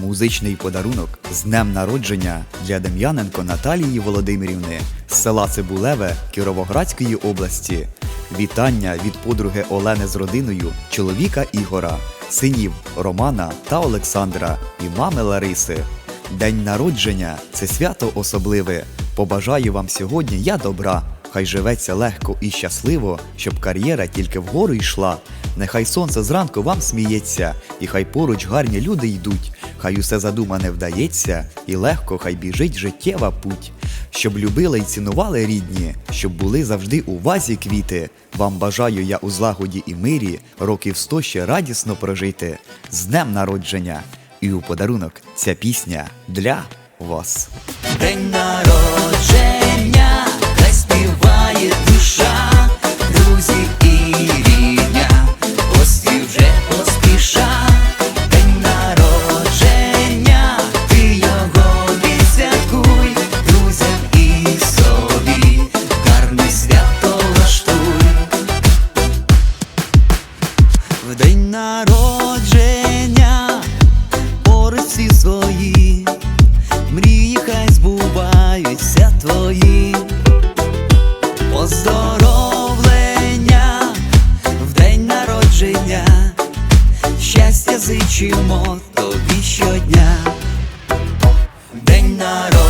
Музичний подарунок з днем народження для Дем'яненко Наталії Володимирівни з села Цибулеве Кіровоградської області. Вітання від подруги Олени з родиною, чоловіка Ігора, синів Романа та Олександра і мами Лариси. День народження це свято особливе. Побажаю вам сьогодні я добра. Хай живеться легко і щасливо, щоб кар'єра тільки вгору йшла. Нехай сонце зранку вам сміється, і хай поруч гарні люди йдуть. Хай усе задумане вдається, і легко хай біжить життєва путь. Щоб любили й цінували рідні, щоб були завжди у вазі квіти. Вам бажаю я у злагоді і мирі років сто ще радісно прожити. З днем народження! І у подарунок ця пісня для вас. День народження, хай співає душа, День